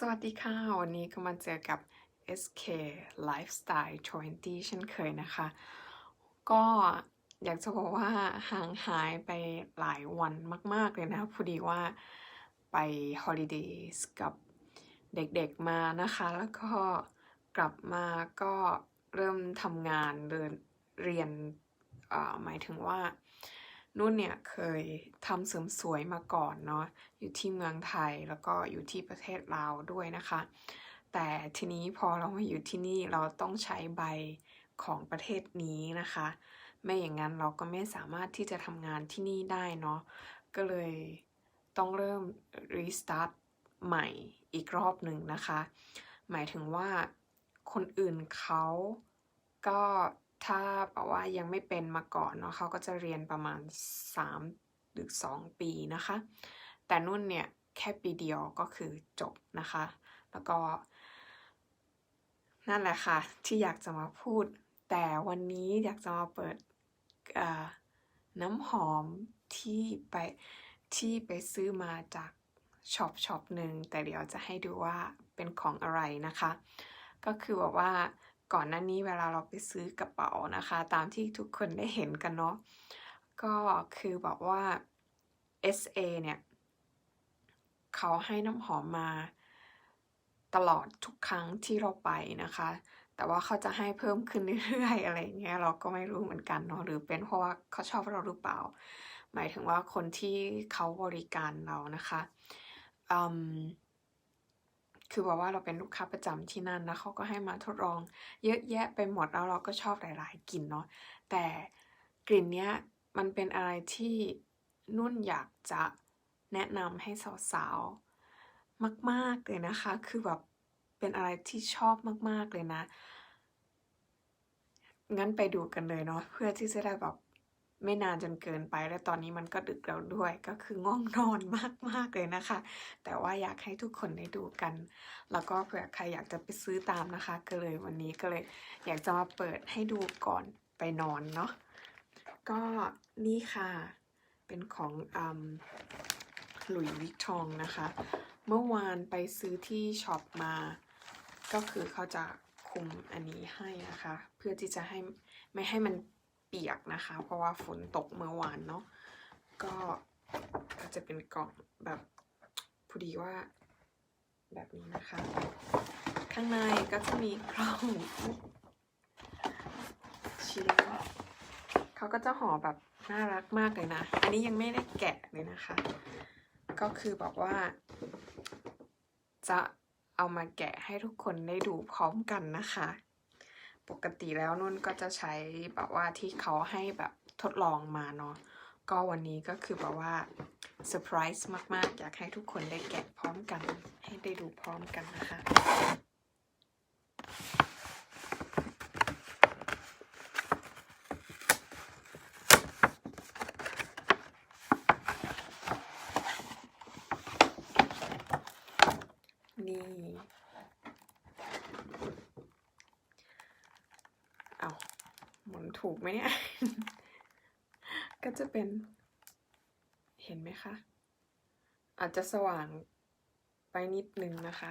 สวัสดีค่ะ วันนี้ก็มาเจอกับ SK Lifestyle 20 เช่นเคยนะคะ ก็อยากจะบอกว่าห่างหายไปหลายวันมาก ๆ เลยนะพอดีว่าไปฮอลิเดย์กับเด็กๆมานะคะ แล้วก็กลับมาก็เริ่มทำงานเดินเรียนหมายถึงว่า นุ่นเนี่ยเคยทำเสริมสวยมาก่อนเนาะอยู่ที่เมืองไทยแล้วก็อยู่ที่ประเทศลาวด้วยนะคะ แต่ทีนี้พอเรามาอยู่ที่นี่เราต้องใช้ใบของประเทศนี้นะคะ ไม่อย่างนั้นเราก็ไม่สามารถที่จะทำงานที่นี่ได้เนาะก็เลยต้องเริ่ม restart ใหม่อีกรอบหนึ่งนะคะ หมายถึงว่าคนอื่นเขาก็ ถ้าแบบว่ายังไม่เป็นมาก่อนเนาะเขาก็จะเรียนประมาณ 3 หรือ 2 ปีนะคะ แต่นุ่นเนี่ยแค่ปีเดียวก็คือจบนะคะ แล้วก็นั่นแหละค่ะ ที่อยากจะมาพูด แต่วันนี้อยากจะมาเปิดน้ำหอมที่ไปที่ไปซื้อมาจากช็อปช็อปหนึ่งแต่เดี๋ยวจะให้ดูว่าเป็นของอะไรนะคะ ก็คือแบบว่า ก่อนหน้านี้เวลาเราไปซื้อกระเป๋านะคะ ตามที่ทุกคนได้เห็นกันเนาะก็คือแบบว่า SA เนี่ยเขาให้น้ำหอมมาตลอดทุกครั้งที่เราไปนะคะ แต่ว่าเขาจะให้เพิ่มขึ้นเรื่อยๆอะไรเงี้ยเราก็ไม่รู้เหมือนกันเนาะหรือเป็นเพราะว่าเขาชอบเราหรือเปล่า หมายถึงว่าคนที่เขาบริการเรานะคะอืม คือแบบว่าเราเป็นลูกค้าประจำที่นั่นนะเขาก็ให้มาทดลอง เยอะแยะไปหมดแล้วเราก็ชอบหลาย ๆกลิ่นเนาะแต่กลิ่นเนี้ยมันเป็นอะไรที่นุ่นอยากจะแนะนำให้สาวๆ มากๆเลยนะคะ คือแบบเป็นอะไรที่ชอบมากๆเลยนะ งั้นไปดูกันเลยเนาะเพื่อที่จะได้แบบ ไม่นานจนเกินไป และตอนนี้มันก็ดึกแล้วด้วย ก็คือง่วงนอนมากๆเลยนะคะ แต่ว่าอยากให้ทุกคนได้ดูกัน แล้วก็เผื่อใครอยากจะไปซื้อตามนะคะ ก็เลยวันนี้ก็เลยอยากจะมาเปิดให้ดูก่อนไปนอนเนาะ ก็นี่ค่ะ เป็นของอหลุยวิกทองนะคะ เมื่อวานไปซื้อที่ช็อปมา ก็คือเขาจะคุมอันนี้ให้นะคะ เพื่อที่จะให้ไม่ให้มัน ปียกนะคะ เพราะว่าฝนตกเมื่อวานเนาะก็ก็จะเป็นกล่องแบบพอดีว่า แบบนี้นะคะ ข้างในก็จะมีกล่องชิ้นเขาก็จะห่อแบบน่ารักมากเลยนะ อันนี้ยังไม่ได้แกะเลยนะคะ ก็คือแบบว่า จะเอามาแกะให้ทุกคนได้ดูพร้อมกันนะคะ ปกติแล้วนุ่นก็จะใช้แบบว่าที่เขาให้แบบทดลองมาเนาะก็วันนี้ก็คือแบบว่าเซอร์ไพรส์มาก ๆ อยากให้ทุกคนได้แกะพร้อมกัน ให้ได้ดูพร้อมกันนะคะ นี่ เอาหมุนถูก ไหมเนี่ย ก็จะเป็น เห็นไหมคะ อาจจะสว่างไปนิดนึงนะคะ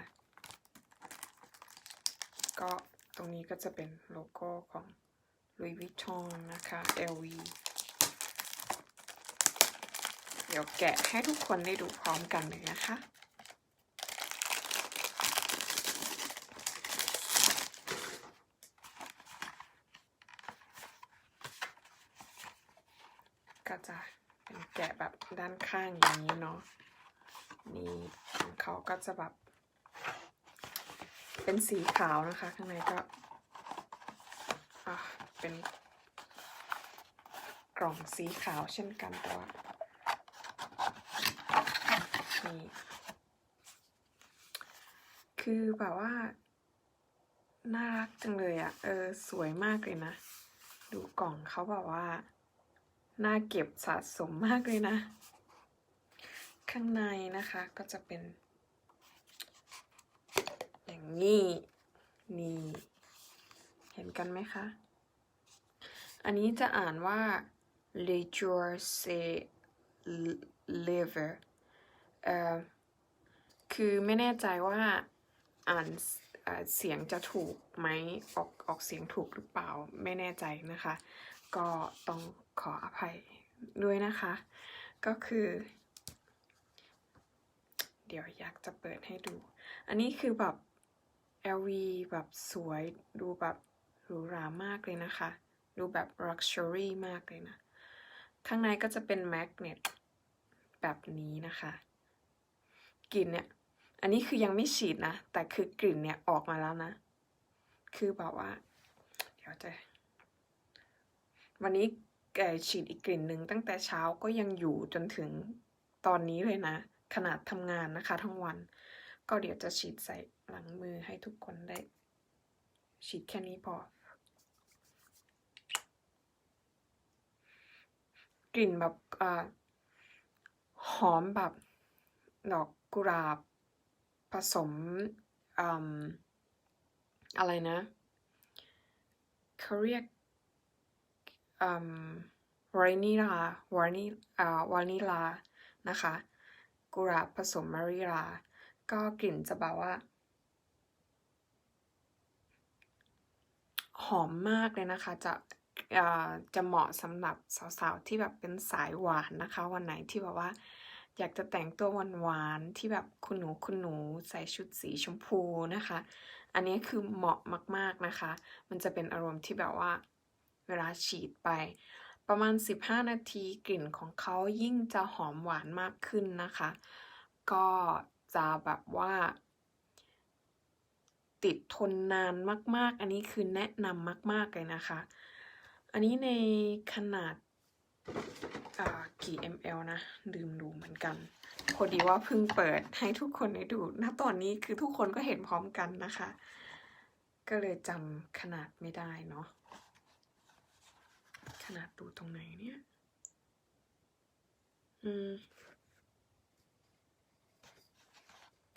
ก็ตรงนี้ก็จะเป็นโลโก้ของ Louis Vuitton นะคะ LV เดี๋ยวแกะให้ทุกคนได้ดูพร้อมกันเลยนะคะ ก็จะเป็นแกะแบบด้านข้างอย่างนี้เนาะนี่ของเขาก็จะแบบ เป็นสีขาวนะคะ ข้างในก็เป็นกล่องสีขาวเช่นกันแต่ว่านี่คือแบบว่า น่ารักจังเลยอะ่ะ เออ สวยมากเลยนะ ดูกล่องเขาแบบว่า น่าเก็บสะสมมากเลยนะ ข้างในนะคะก็จะเป็น อย่างนี้ นี่ เห็นกันไหมคะ อันนี้จะอ่านว่า le jour se lever เอ่อคือไม่แน่ใจว่าอ่านเอ่อเสียงจะถูกไหมออกออกเสียงถูกหรือเปล่าไม่แน่ใจนะคะ ก็ต้อง ขออภัยด้วยนะคะ ก็คือ เดี๋ยวอยากจะเปิดให้ดู อันนี้คือแบบ LV แบบสวยดูแบบหรูหรามากเลยนะคะ ดูแบบ luxury มากเลยนะ ข้างในก็จะเป็นแมกเนตแบบนี้นะคะกลิ่นเนี่ย อันนี้คือยังไม่ฉีดนะ แต่คือกลิ่นเนี่ยออกมาแล้วนะ คือแบบว่า เดี๋ยวจะ วันนี้ ฉีดอีกกลิ่นหนึ่งตั้งแต่เช้าก็ยังอยู่จนถึงตอนนี้เลยนะ ขนาดทำงานนะคะทั้งวัน ก็เดี๋ยวจะฉีดใส่หลังมือให้ทุกคนได้ ฉีดแค่นี้พอกลิ่นแบบอหอมแบบดอกกุหลาบผสมออะไรนะเขาเรียก วานิลาวานิวานิลานะคะกุหลาบผสมมาริลา ก็กลิ่นจะแบบว่า หอมมากเลยนะคะ จะเอ่อจะเหมาะสำหรับสาวๆที่แบบเป็นสายหวานนะคะ วันไหนที่แบบว่า อยากจะแต่งตัวหวานๆที่แบบคุณหนูคุณหนูใส่ชุดสีชมพูนะคะ อันนี้คือเหมาะมากๆนะคะ มันจะเป็นอารมณ์ที่แบบว่า เวลาฉีดไป ประมาณ 15 นาทีกลิ่นของเขายิ่งจะหอมหวานมากขึ้นนะคะ ก็จะแบบว่า ติดทนนานมาก ๆ อันนี้คือแนะนำมาก ๆ เลยนะคะ อันนี้ในขนาดอ่ากี่ ml นะลืมดูเหมือนกัน พอดีว่าเพิ่งเปิดให้ทุกคนได้ดูณตอนนี้คือทุกคนก็เห็นพร้อมกันนะคะ ก็เลยจำขนาดไม่ได้เนาะ ขนาดดูตรงไหนเนี่ย อืม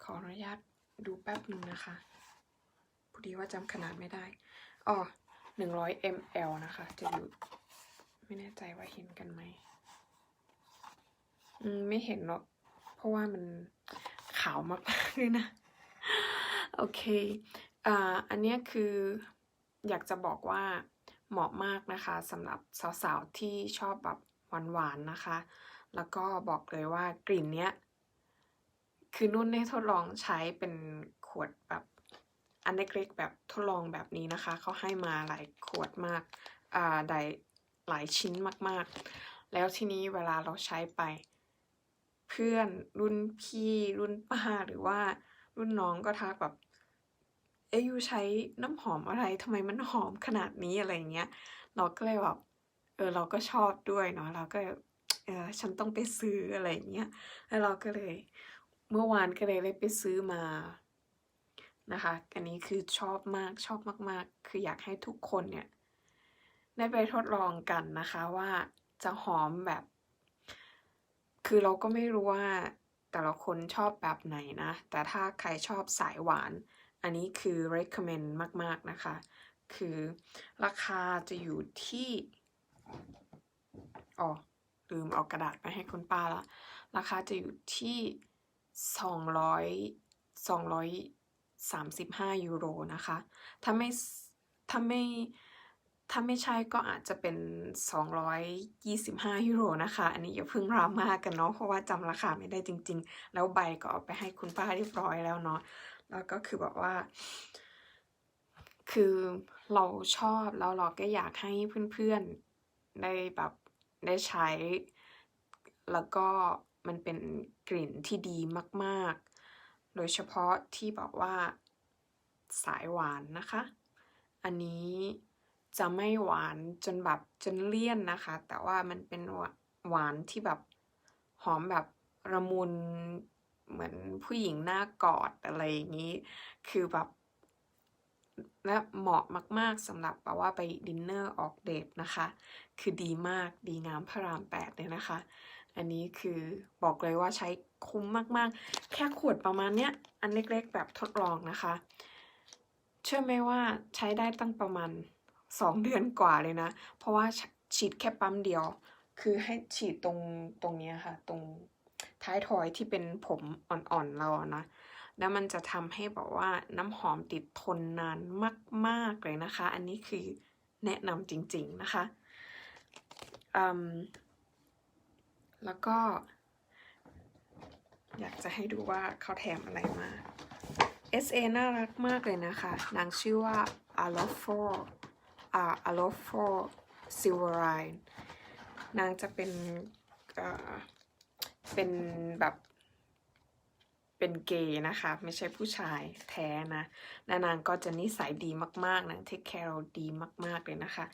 ขออนุญาตดูแป๊บหนึ่งนะคะ พอดีว่าจำขนาดไม่ได้ อ๋อหนึ่งร้อย ml นะคะ จะอยู่ ไม่แน่ใจว่าเห็นกันไหม อืม ไม่เห็นหรอกเพราะว่ามันขาวมากๆเลยนะ โอเค อ่า อันเนี้ยคืออยากจะบอกว่า เหมาะมากนะคะสำหรับสาวๆที่ชอบแบบหวานๆนะคะ แล้วก็บอกเลยว่ากลิ่นเนี้ย คือนุ่นได้ทดลองใช้เป็นขวดแบบอันเล็กๆแบบทดลองแบบนี้นะคะ เขาให้มาหลายขวดมากอ่าได้หลายชิ้นมากๆ แล้วทีนี้เวลาเราใช้ไป เพื่อนรุ่นพี่รุ่นป้าหรือว่ารุ่นน้องก็ทักแบบ เอ๊ยูใช้น้ำหอมอะไรทำไมมันหอมขนาดนี้อะไรเงี้ย เราก็เลยแบบเออเราก็ชอบด้วยเนาะเราก็เออฉันต้องไปซื้ออะไรเงี้ยแล้วเราก็เลยเมื่อวานก็เลยเลยไปซื้อมานะคะ อันนี้คือชอบมากชอบมาก ๆ คืออยากให้ทุกคนเนี่ยได้ไปทดลองกันนะคะว่าจะหอมแบบ คือเราก็ไม่รู้ว่าแต่ละคนชอบแบบไหนนะ แต่ถ้าใครชอบสายหวาน อันนี้คือ recommend มาก ๆ นะคะ คือราคาจะอยู่ที่อ๋อลืมเอากระดาษไปให้คุณป้าละ ราคาจะอยู่ที่สองร้อยสองร้อยสามสิบห้ายูโรนะคะ ถ้าไม่ถ้าไม่ถ้าไม่ใช่ก็อาจจะเป็น 225 ยูโรนะคะ อันนี้อย่าเพิ่งรามากันเนาะ เพราะว่าจำราคาไม่ได้จริง ๆ แล้วใบก็เอาไปให้คุณป้าเรียบร้อยแล้วเนาะ แล้วก็คือแบบว่า คือเราชอบแล้วเราก็อยากให้เพื่อนๆได้แบบได้ใช้ แล้วก็มันเป็นกลิ่นที่ดีมาก ๆ โดยเฉพาะที่บอกว่าสายหวานนะคะ อันนี้จะไม่หวานจนแบบจนเลี่ยนนะคะ แต่ว่ามันเป็นหวานที่แบบหอมแบบระมุน เหมือนผู้หญิงหน้ากอดอะไรอย่างนี้ คือแบบและเหมาะมาก ๆสำหรับแบบว่าไปดินเนอร์ออกเดทนะคะ คือดีมากดีงามพระรามแปดเลยนะคะ อันนี้คือบอกเลยว่าใช้คุ้มมากๆ แค่ขวดประมาณเนี้ย อันเล็กๆแบบทดลองนะคะ เชื่อไหมว่าใช้ได้ตั้งประมาณสองเดือนกว่าเลยนะ เพราะว่าฉีดแค่ปั๊มเดียว คือให้ฉีดตรงตรงนี้ค่ะ ตรง ท้ายทอยที่เป็นผมอ่อนๆเรานะ แล้วมันจะทำให้แบบว่าน้ำหอมติดทนนานมาก ๆ เลยนะคะ อันนี้คือแนะนำจริง ๆ นะคะ แล้วก็ อยากจะให้ดูว่าเขาแถมอะไรมา SA น่ารักมากเลยนะคะ นางชื่อว่า a l o f o r อ่า a l o f o r Silverine นางจะเป็น เป็นแบบเป็นเกย์นะคะ ไม่ใช่ผู้ชายแท้นะและนางก็จะนิสัยดีมากๆนางเทคแคร์เราดีมากๆเลยนะคะ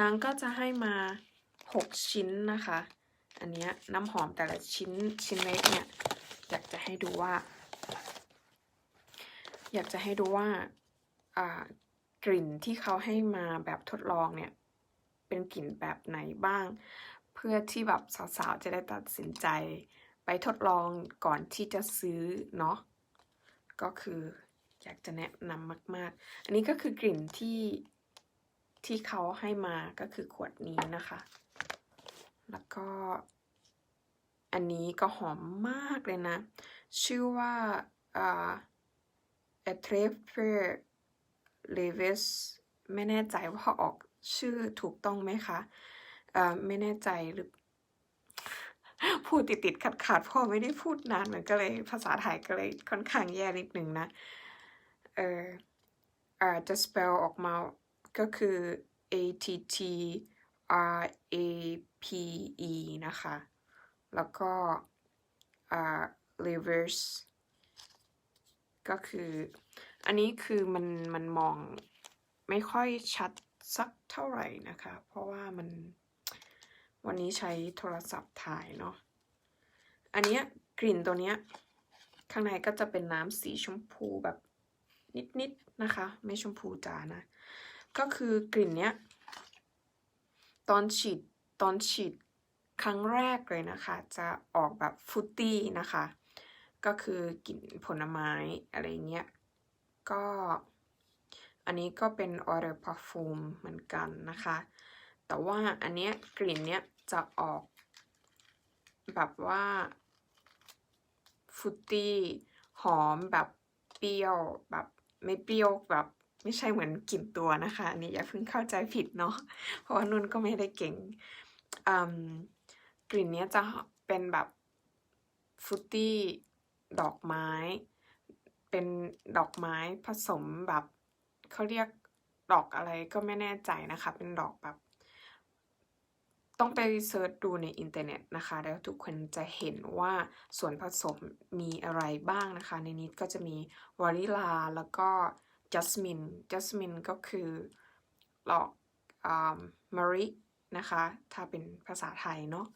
นางก็จะให้มา 6 ชิ้นนะคะ อันเนี้ยน้ำหอมแต่ละชิ้นชิ้นเล็กเนี่ยอยากจะให้ดูว่า อยากจะให้ดูว่ากลิ่นที่เขาให้มาแบบทดลองเนี่ยเป็นกลิ่นแบบไหนบ้าง เพื่อที่แบบสาวๆจะได้ตัดสินใจไปทดลองก่อนที่จะซื้อเนาะก็คืออยากจะแนะนำมาก ๆ อันนี้ก็คือกลิ่นที่ที่เขาให้มาก็คือขวดนี้นะคะ แล้วก็ อันนี้ก็หอมมากเลยนะ ชื่อว่าอ่า a t r e f e r l e v i s ไม่แน่ใจว่าออกชื่อถูกต้องไหมคะ ไม่แน่ใจหรือพูดติดติดขัดขัดๆเพราะไม่ได้พูดนานมันก็เลยภาษาไทยก็เลยค่อนข้างแย่นิดนึงนะเอออาจะ spell ออกมาก็คือ A T T R A P E นะคะ แล้วก็อ่า reverse ก็คือ อันนี้คือมันมันมองไม่ค่อยชัดสักเท่าไหร่นะคะ เพราะว่ามัน วันนี้ใช้โทรศัพท์ถ่ายเนาะ อันเนี้ยกลิ่นตัวเนี้ยข้างในก็จะเป็นน้ำสีชมพูแบบนิดๆนะคะ ไม่ชมพูจ๋านะ ก็คือกลิ่นเนี้ยตอนฉีดตอนฉีดครั้งแรกเลยนะคะ จะออกแบบฟุตตี้นะคะ ก็คือกลิ่นผลไม้อะไรเงี้ย ก็อันนี้ก็เป็นออเดอร์พ f ฟูมเหมือนกันนะคะ แต่ว่าอันเนี้ยกลิ่นเนี้ย จะออก แบบว่าฟุตตี้หอมแบบเปรี้ยวแบบไม่เปรี้ยวแบบไม่ใช่เหมือนกลิ่นตัวนะคะ อันนี้อย่าเพิ่งเข้าใจผิดเนาะเพราะว่านุ่นก็ไม่ได้เก่งกลิ่นเนี้ยจะเป็นแบบฟุตตี้ดอกไม้ เป็นดอกไม้ผสมแบบเขาเรียกดอกอะไรก็ไม่แน่ใจนะคะ เป็นดอกแบบ ต้องไปเซิร์ชดูในอินเทอร์เน็ตนะคะ แล้วทุกคนจะเห็นว่าส่วนผสมมีอะไรบ้างนะคะ ในนี้ก็จะมีวานิลาแล้วก็จัสมินจัสมินก็คือดอกมะรินะคะ ถ้าเป็นภาษาไทยเนาะ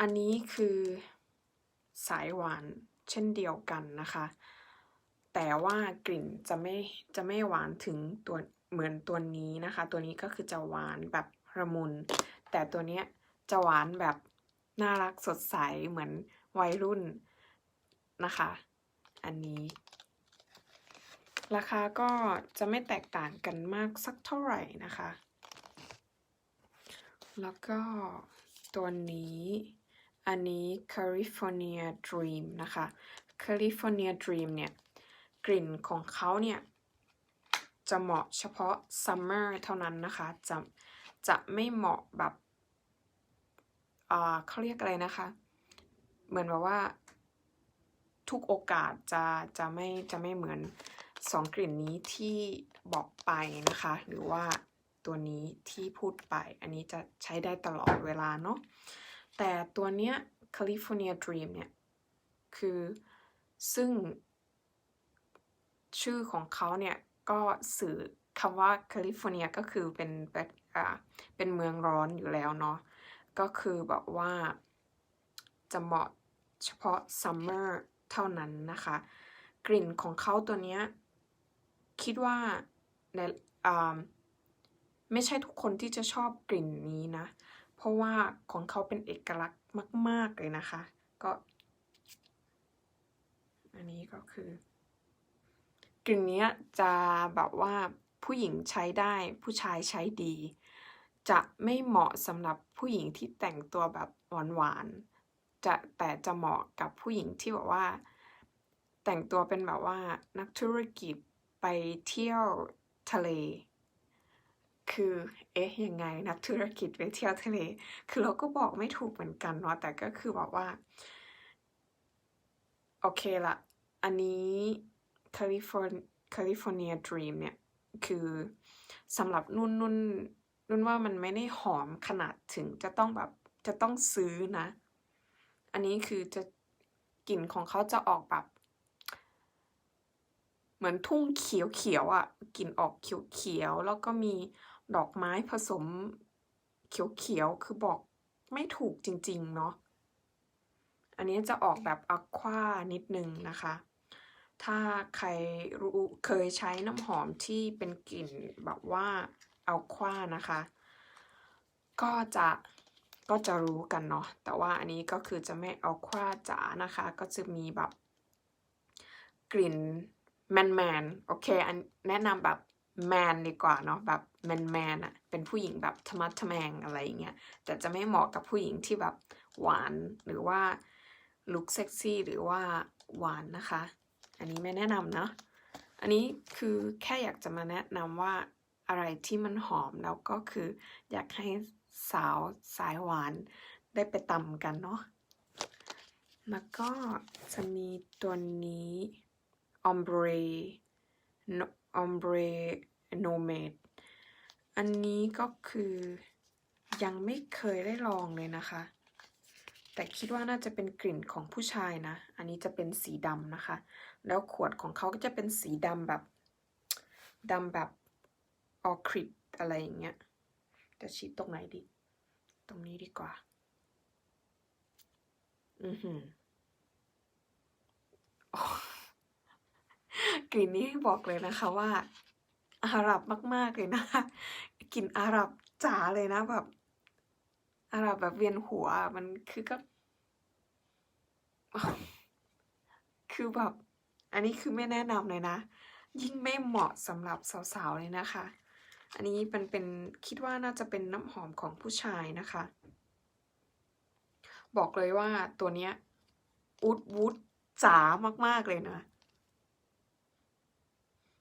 อันนี้คือสายหวานเช่นเดียวกันนะคะ แต่ว่ากลิ่นจะไม่จะไม่หวานถึงตัวเหมือนตัวนี้นะคะ ตัวนี้ก็คือจะหวานแบบ ระมุน แต่ตัวเนี้ยจะหวานแบบน่ารักสดใสเหมือนวัยรุ่นนะคะ อันนี้ ราคาก็จะไม่แตกต่างกันมากสักเท่าไหร่นะคะ แล้วก็ตัวนี้อันนี้ California Dream นะคะ California Dream เนี่ย กลิ่นของเขาเนี่ย จะเหมาะเฉพาะ Summer เท่านั้นนะคะ จะ จะไม่เหมาะแบบอ่าเขาเรียกอะไรนะคะ เหมือนแบบว่า ทุกโอกาสจะจะไม่จะไม่เหมือนสองกลิ่นนี้ที่บอกไปนะคะ หรือว่าตัวนี้ที่พูดไป อันนี้จะใช้ได้ตลอดเวลาเนาะแต่ตัวเนี้ย California Dream เนี่ย คือซึ่ง ชื่อของเขาเนี่ย ก็สื่อคำว่าแคลิฟอร์เนียก็คือเป็นแบบ อ่าเป็นเมืองร้อนอยู่แล้วเนาะก็คือแบบว่าจะเหมาะเฉพาะซัมเมอร์เท่านั้นนะคะ กลิ่นของเขาตัวเนี้ยคิดว่าในอ่าไม่ใช่ทุกคนที่จะชอบกลิ่นนี้นะ เพราะว่าของเขาเป็นเอกลักษณ์มาก ๆ เลยนะคะ ก็ อันนี้ก็คือกลิ่นนี้จะแบบว่าผู้หญิงใช้ได้ผู้ชายใช้ดี จะไม่เหมาะสำหรับผู้หญิงที่แต่งตัวแบบหวานๆจะแต่จะเหมาะกับผู้หญิงที่แบบว่า แต่งตัวเป็นแบบว่านักธุรกิจไปเที่ยวทะเล คือเอ๊ะยังไงนักธุรกิจไปเที่ยวทะเล คือเราก็บอกไม่ถูกเหมือนกันเนาะแต่ก็คือแบบว่าโอเคละอันนี้ California California Dream เนี่ย คือสำหรับนุ่นนุ่น นุ่นว่ามันไม่ได้หอมขนาดถึงจะต้องแบบจะต้องซื้อนะ อันนี้คือจะกลิ่นของเขาจะออกแบบ เหมือนทุ่งเขียวเขียวอะ่ะกลิ่นออกเขียวเขียวแล้วก็มีดอกไม้ผสมเขียวเขียวคือบอกไม่ถูกจริงๆเนาะอันนี้จะออกแบบอะควานิดนึงนะคะ ถ้าใครรู้เคยใช้น้ำหอมที่เป็นกลิ่นแบบว่า เอัลคว้านะคะ ก็จะก็จะรู้กันเนาะแต่ว่าอันนี้ก็คือจะไม่เอัลคว้าจ๋านะคะ ก็จะมีแบบกลิ่นแมนแมนโอเคอันแนะนำแบบแมนดีกว่าเนาะแบบแมนแมนอะเป็นผู้หญิงแบบธรรมะทะแมงอะไรอย่างเงี้ยแต่จะไม่เหมาะกับผู้หญิงที่แบบหวานหรือว่าลุคเซ็กซี่หรือว่าหวานนะคะ อันนี้ไม่แนะนำเนาะอันนี้คือแค่อยากจะมาแนะนำว่า อะไรที่มันหอมแล้วก็คือ อยากให้สาวสายหวานได้ไปตำกันเนาะแล้วก็จะมีตัวนี้ ombre no- ombre nomade อันนี้ก็คือยังไม่เคยได้ลองเลยนะคะ แต่คิดว่าน่าจะเป็นกลิ่นของผู้ชายนะ อันนี้จะเป็นสีดำนะคะ แล้วขวดของเขาก็จะเป็นสีดำแบบดำแบบ ออคริดอะไรอย่างเงี้ยจะชี้ตรงไหนดี ตรงนี้ดีกว่า อือหือกลิ่นนี้บอกเลยนะคะว่า อาหรับมาก ๆ เลยนะกลิ่นอาหรับจ๋าเลยนะแบบ อาหรับแบบเวียนหัวมันคือก็ คือแบบ อันนี้คือไม่แนะนำเลยนะ ยิ่งไม่เหมาะสำหรับสาว ๆ เลยนะคะ อันนี้เป็นเป็นคิดว่าน่าจะเป็นน้ำหอมของผู้ชายนะคะ บอกเลยว่าตัวเนี้ยอูดวูดจ๋ามาก ๆ เลยนะ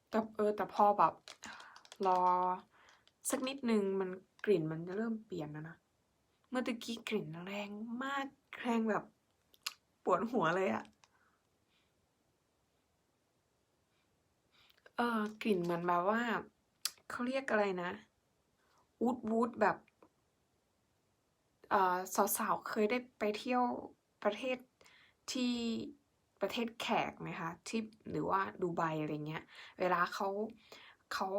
แต่เออแต่พอแบบ รอ สักนิดนึงมันกลิ่นมันจะเริ่มเปลี่ยนแล้วนะ เมื่อตะกี้กลิ่นแรงมากแรงแบบปวดหัวเลยอะเออกลิ่นเหมือนแบบว่า เขาเรียกอะไรนะวูดวูดแบบเอ่อสาวๆเคยได้ไปเที่ยวประเทศที่ประเทศแขกไหมคะที่หรือว่าดูไบอะไรเงี้ย เวลาเขาเขา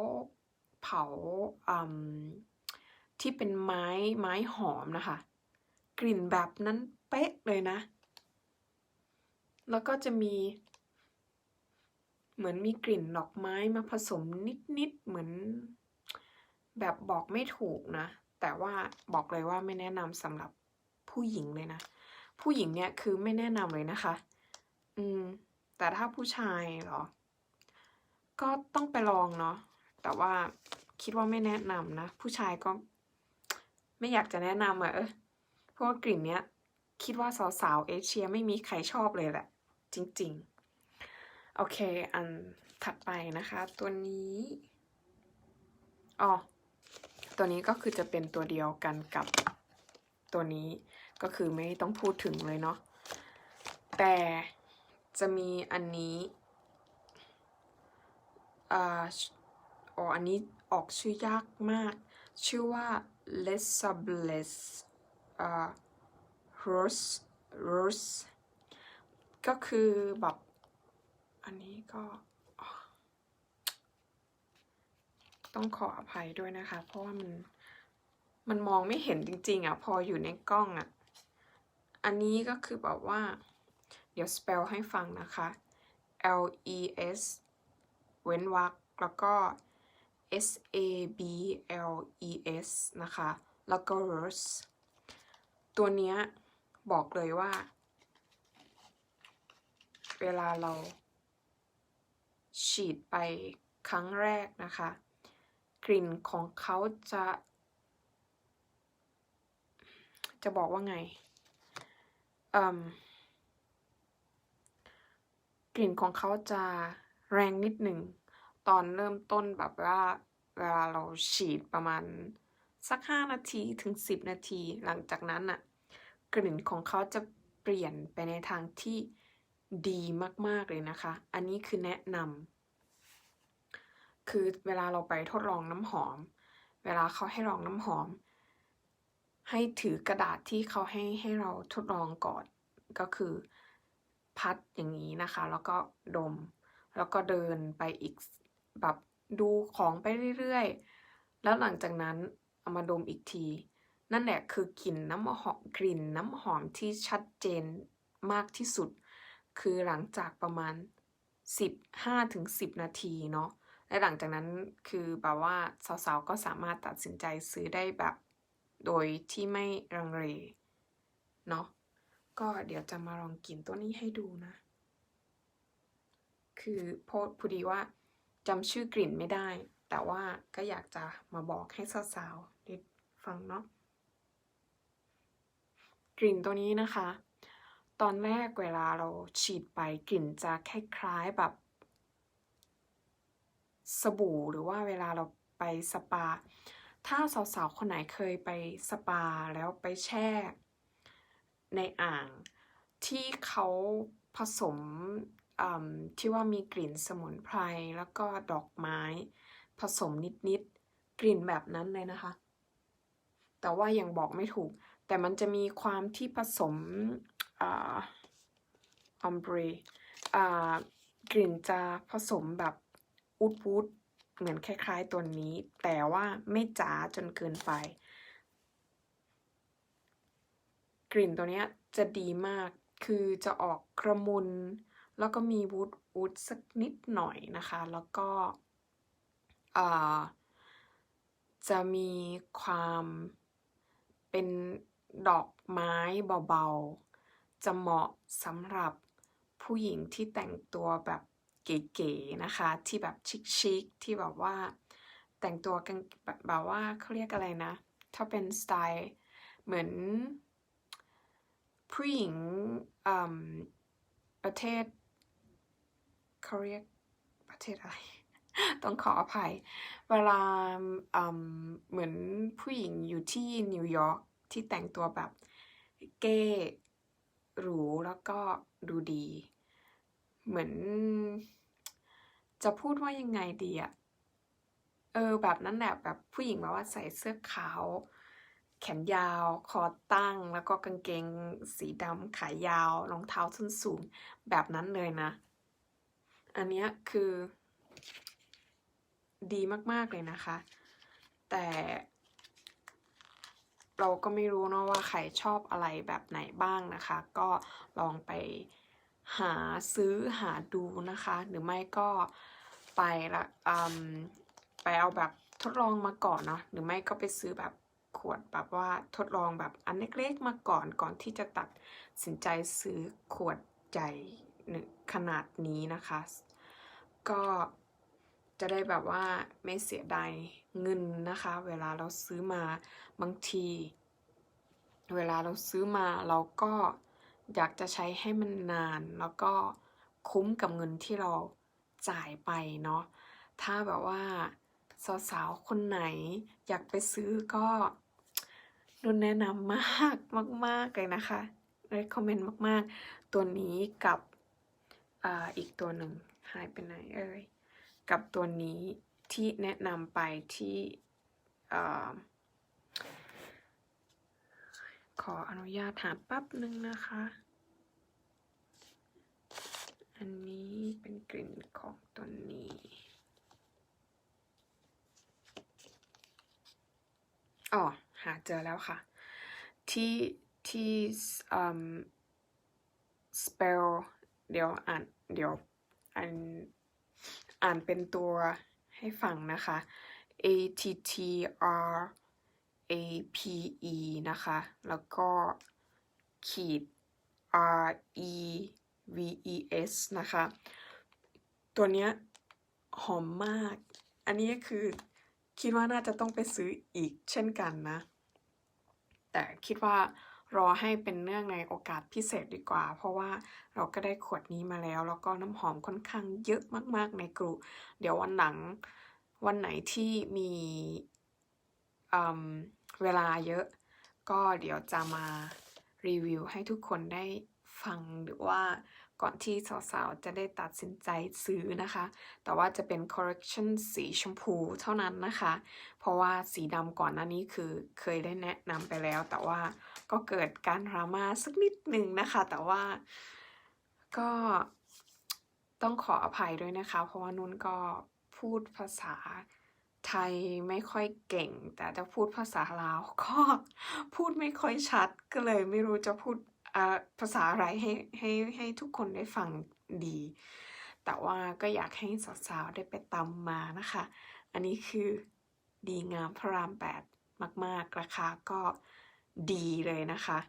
เผาที่เป็นไม้ไม้หอมนะคะ กลิ่นแบบนั้นเป๊ะเลยนะ แล้วก็จะมี เหมือนมีกลิ่นดอกไม้มาผสมนิดๆเหมือน แบบบอกไม่ถูกนะ แต่ว่าบอกเลยว่าไม่แนะนำสำหรับผู้หญิงเลยนะ ผู้หญิงเนี่ยคือไม่แนะนำเลยนะคะ อืม แต่ถ้าผู้ชายเหรอ ก็ต้องไปลองเนาะแต่ว่าคิดว่าไม่แนะนำนะ ผู้ชายก็ ไม่อยากจะแนะนำอะเออเพราะว่ากลิ่นเนี้ย คิดว่าสาวๆเอเชียไม่มีใครชอบเลยแหละ จริง ๆ โอเค อันถัดไปนะคะ ตัวนี้อ๋อตัวนี้ก็คือจะเป็นตัวเดียวกันกับตัวนี้ก็คือไม่ต้องพูดถึงเลยเนาะแต่จะมีอันนี้อ่าอ๋ออันนี้ออกชื่อยากมาก ชื่อว่า l e s a b l e s อ่า Rose Rose ก็คือแบบ อันนี้ก็ต้องขออภัยด้วยนะคะ เพราะว่ามันมันมองไม่เห็นจริง ๆ อะ พออยู่ในกล้องอะ อันนี้ก็คือแบบว่า เดี๋ยว spell ให้ฟังนะคะ L E S เว้นวรรคแล้วก็ S A B L E S นะคะ แล้วก็ Rose ตัวเนี้ยบอกเลยว่า เวลาเรา ฉีดไปครั้งแรกนะคะ กลิ่นของเขาจะ จะบอกว่าไงกลิ่นของเขาจะแรงนิดหนึ่ง ตอนเริ่มต้นแบบว่าเวลาเราฉีดประมาณสักห้านาทีถึงสิบนาที หลังจากนั้นน่ะกลิ่นของเขาจะเปลี่ยนไปในทางที่ ดีมาก ๆ เลยนะคะ อันนี้คือแนะนำคือเวลาเราไปทดลองน้ำหอม เวลาเขาให้ลองน้ำหอม ให้ถือกระดาษที่เขาให้ให้เราทดลองก่อน ก็คือพัดอย่างนี้นะคะ แล้วก็ดม แล้วก็เดินไปอีกแบบดูของไปเรื่อยๆ แล้วหลังจากนั้นเอามาดมอีกที นั่นแหละคือกลิ่นน้ำหอมกลิ่นน้ำหอมที่ชัดเจนมากที่สุด คือหลังจากประมาณ 15ถึง10 นาทีเนาะและหลังจากนั้นคือแบบว่าสาวๆก็สามารถตัดสินใจซื้อได้แบบ โดยที่ไม่รังเลเนาะก็เดี๋ยวจะมาลองกลิ่นตัวนี้ให้ดูนะ คือพอพอดีว่าจำชื่อกลิ่นไม่ได้ แต่ว่าก็อยากจะมาบอกให้สาวๆได้ฟังเนาะกลิ่นตัวนี้นะคะ ตอนแรกเวลาเราฉีดไปกลิ่นจะคล้ายๆแบบ สบู่หรือว่าเวลาเราไปสปา ถ้าสาวๆคนไหนเคยไปสปาแล้วไปแช่ ในอ่าง ที่เขาผสมที่ว่ามีกลิ่นสมุนไพรแล้วก็ดอกไม้ ผสมนิดๆกลิ่นแบบนั้นเลยนะคะ แต่ว่ายังบอกไม่ถูก แต่มันจะมีความที่ผสม อัมบรีกลิ่นจะผสมแบบอูดวูดเหมือนคล้าย ๆ ตัวนี้ แต่ว่าไม่จ๋าจนเกินไป กลิ่นตัวนี้จะดีมากคือจะออกกระมุน แล้วก็มีวูดวูดสักนิดหน่อยนะคะ แล้วก็จะมีความเป็นดอกไม้เบาๆ จะเหมาะสำหรับผู้หญิงที่แต่งตัวแบบเก๋ๆนะคะ ที่แบบชิคๆที่แบบว่าแต่งตัวกันแบบว่าเขาเรียกอะไรนะ ถ้าเป็นสไตล์เหมือนผู้หญิงประเทศเขาเรียกประเทศอะไร ต้องขออภัย เวลาเหมือนผู้หญิงอยู่ที่นิวยอร์กที่แต่งตัวแบบเก้ หรูแล้วก็ดูดี เหมือน จะพูดว่ายังไงดีอะเออแบบนั้นแหละแบบผู้หญิงแบบว่าใส่เสื้อขาว แขนยาว คอตั้ง แล้วก็กางเกงสีดำขายาวรองเท้าส้นสูง แบบนั้นเลยนะ อันนี้คือ ดีมาก ๆ เลยนะคะ แต่ เราก็ไม่รู้เนาะว่าใครชอบอะไรแบบไหนบ้างนะคะ ก็ลองไปหาซื้อหาดูนะคะ หรือไม่ก็ไปละไปเอาแบบทดลองมาก่อนเนาะหรือไม่ก็ไปซื้อแบบขวดแบบว่าทดลองแบบอันเล็กๆมาก่อนก่อนที่จะตัดสินใจซื้อขวดใหญ่ขนาดนี้นะคะ ก็ จะได้แบบว่าไม่เสียดายเงินนะคะ เวลาเราซื้อมาบางที เวลาเราซื้อมาเราก็อยากจะใช้ให้มันนาน แล้วก็คุ้มกับเงินที่เราจ่ายไปเนาะถ้าแบบว่าสาวๆคนไหน อยากไปซื้อก็นุ่นแนะนำมากมาก ๆ เลยนะคะ recommend มาก ๆ ตัวนี้กับออีกตัวหนึ่งหายไปไหนเอ่ย กับตัวนี้ที่แนะนำไปที่ขออนุญาตหาปั๊บหนึ่งนะคะ อันนี้เป็นกลิ่นของตัวนี้ อ๋อ หาเจอแล้วค่ะ ที่ที่ spell เดี๋ยวอ่านเดี๋ยวอัน อ่านเป็นตัวให้ฟังนะคะ A T T R A P E นะคะ แล้วก็ขีด R E V E S นะคะ ตัวเนี้ยหอมมาก อันนี้คือคิดว่าน่าจะต้องไปซื้ออีกเช่นกันนะ แต่คิดว่า รอให้เป็นเนื่องในโอกาสพิเศษดีกว่า เพราะว่าเราก็ได้ขวดนี้มาแล้ว แล้วก็น้ำหอมค่อนข้างเยอะมาก ๆ ในกลุ่มเดี๋ยววันหลังวันไหนที่มีเวลาเยอะ ก็เดี๋ยวจะมารีวิวให้ทุกคนได้ฟังหรือว่า ก่อนที่สาวๆ จะได้ตัดสินใจซื้อนะคะ แต่ว่าจะเป็น correction สีชมพูเท่านั้นนะคะ เพราะว่าสีดำก่อนหน้านี้คือเคยได้แนะนำไปแล้ว แต่ว่าก็เกิดการดราม่าสักนิดหนึ่งนะคะ แต่ว่าก็ต้องขออภัยด้วยนะคะ เพราะว่านุ่นก็พูดภาษาไทยไม่ค่อยเก่ง แต่จะพูดภาษาลาวก็พูดไม่ค่อยชัดก็เลยไม่รู้จะพูด ภาษาอะไรให้ให้ให้ทุกคนได้ฟังดี แต่ว่าก็อยากให้สาวๆได้ไปตำมานะคะ อันนี้คือดีงามพระรามแปดมากๆ ราคาก็ดีเลยนะคะ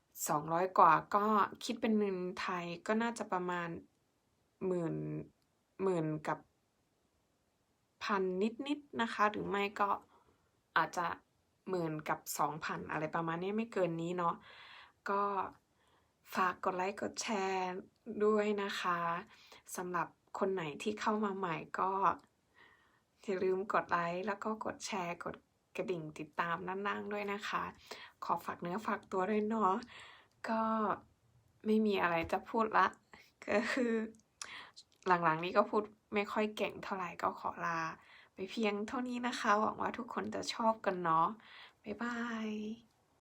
200 กว่าก็คิดเป็นเงินไทยก็น่าจะประมาณหมื่นหมื่นกับพันนิดๆนะคะ หรือไม่ก็อาจจะหมื่นกับ2,000อะไรประมาณนี้ไม่เกินนี้เนาะ ก็ฝากกดไลค์กดแชร์ด้วยนะคะสำหรับคนไหนที่เข้ามาใหม่ก็อย่าลืมกดไลค์แล้วก็กดแชร์กดกระดิ่งติดตามด้านล่างด้วยนะคะ ขอฝากเนื้อฝากตัวด้วยเนาะก็ไม่มีอะไรจะพูดละ ก็คือ หลังๆนี้ก็พูดไม่ค่อยเก่งเท่าไหร่ก็ขอลา ไปเพียงเท่านี้นะคะ หวังว่าทุกคนจะชอบกันเนาะบ๊ายบาย